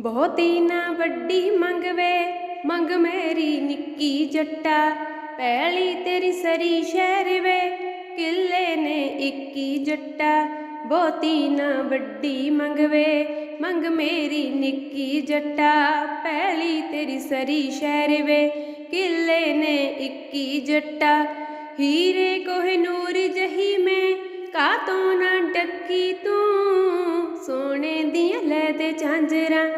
ਬਹੁਤੀ ਨਾ ਵੱਡੀ ਮੰਗਵੇ, ਮੰਗ ਮੇਰੀ ਨਿੱਕੀ ਜੱਟਾ ਪਹਿਲੀ ਤੇਰੀ ਸਰੀ ਸ਼ਹਿਰ ਵੇ ਕਿੱਲੇ ਨੇ ਇੱਕੀ ਜੱਟਾ, ਬਹੁਤੀ ਨਾ ਵੱਡੀ ਮੰਗਵੇ, ਮੰਗ ਮੇਰੀ ਨਿੱਕੀ ਜੱਟਾ ਪਹਿਲੀ ਤੇਰੀ ਸਰੀ ਸ਼ਹਿਰ ਵੇ ਕਿੱਲੇ ਨੇ ਇੱਕੀ ਜੱਟਾ, ਹੀਰੇ ਕੋਹ ਨੂਰ ਜਹੀ ਮੈਂ, ਕਾਤੋਂ ਨਾ ਡੱਕੀ ਤੂੰ, ਸੋਨੇ ਦੀਆਂ ਲੈ ਤੇ ਝਾਂਜਰਾਂ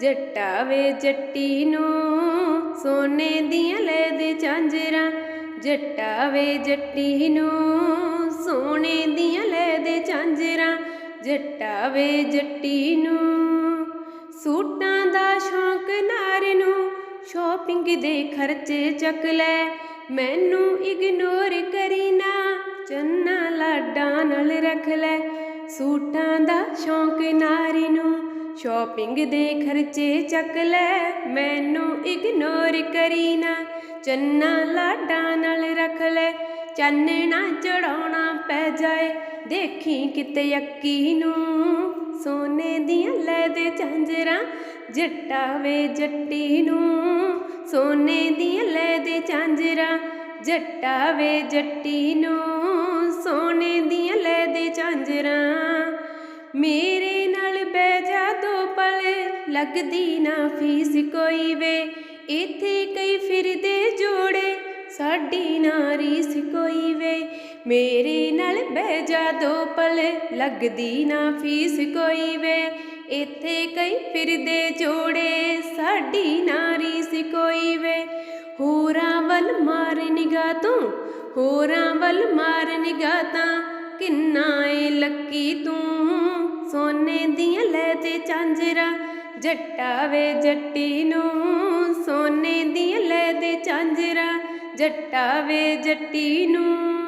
ਜੱਟਾ ਵੇ ਜੱਟੀ ਨੂੰ ਸੋਨੇ ਦੀਆਂ ਲੈ ਦੇ ਝਾਂਜਰਾਂ। ਜੱਟਾ ਵੇ ਜੱਟੀ ਨੂੰ ਸੋਨੇ ਦੀਆਂ ਲੈ ਦੇ ਝਾਂਜਰਾਂ। ਜੱਟਾ ਵੇ ਜੱਟੀ ਨੂੰ ਸੂਟਾਂ ਦਾ ਸ਼ੌਂਕ ਨਾਰ ਨੂੰ ਸ਼ੋਪਿੰਗ ਦੇ ਖਰਚੇ ਚੱਕ ਲੈ। ਮੈਨੂੰ ਇਗਨੋਰ ਕਰੀ ਨਾ, ਚੰਨਾ ਲਾਡਾਂ ਨਾਲ ਰੱਖ ਲੈ। ਸੂਟਾਂ ਦਾ ਸ਼ੌਂਕ ਨਾਰੀ ਨੂੰ ਸ਼ੋਪਿੰਗ ਦੇ ਖਰਚੇ ਚੱਕ ਲੈ, ਮੈਨੂੰ ਇਗਨੋਰ ਕਰੀ ਨਾ। ਚੰਨਾ ਲਾਡਾਂ ਨਾਲ ਰੱਖ ਲੈ ਚਾਨਣਾ ਚੜਾਉਣਾ ਪੈ ਜਾਏ। ਦੇਖੀ ਕਿਤੇ ਅੱਕੀ ਨੂੰ, ਸੋਨੇ ਦੀਆਂ ਲੈ ਦੇ ਝਾਂਜਰਾਂ, ਜੱਟਾ ਵੇ ਜੱਟੀ ਨੂੰ। ਸੋਨੇ ਦੀਆਂ ਲੈ ਦੇ ਝਾਂਜਰਾਂ, ਜੱਟਾ ਵੇ ਜੱਟੀ ਨੂੰ। ਸੋਨੇ ਦੀਆਂ ਲੈ ਦੇ ਝਾਂਜਰਾਂ ਮੇ ਲੱਗਦੀ ਨਾ ਫੀਸ ਕੋਈ ਵੇ। ਇੱਥੇ ਕਈ ਫਿਰਦੇ ਜੋੜੇ, ਸਾਡੀ ਨਾ ਰੀਸ ਕੋਈ ਵੇ। ਮੇਰੇ ਨਾਲ ਬਹਿ ਜਾ ਦੋ ਪਲ, ਲੱਗਦੀ ਨਾ ਫੀਸ ਕੋਈ ਵੇ। ਇੱਥੇ ਕਈ ਫਿਰਦੇ ਜੋੜੇ, ਸਾਡੀ ਨਾ ਰੀਸ ਕੋਈ ਵੇ। ਹੋਰਾਂ ਵੱਲ ਮਾਰ ਨਿਗਾਹ ਤੂੰ, ਹੋਰਾਂ ਵੱਲ ਮਾਰ ਨਿਗਾਹ ਤਾਂ। ਕਿੰਨਾ ਏ ਲੱਕੀ ਤੂੰ, ਸੋਨੇ ਦੀਆਂ ਲੈ ਤੇ ਚਾਂਜਰਾ ਜੱਟਾ ਵੇ ਜੱਟੀ ਨੂੰ ਸੋਨੇ ਦੀਆਂ ਲੈ ਦੇ ਚਾਂਜਰਾ ਜੱਟਾ ਵੇ ਜੱਟੀ ਨੂੰ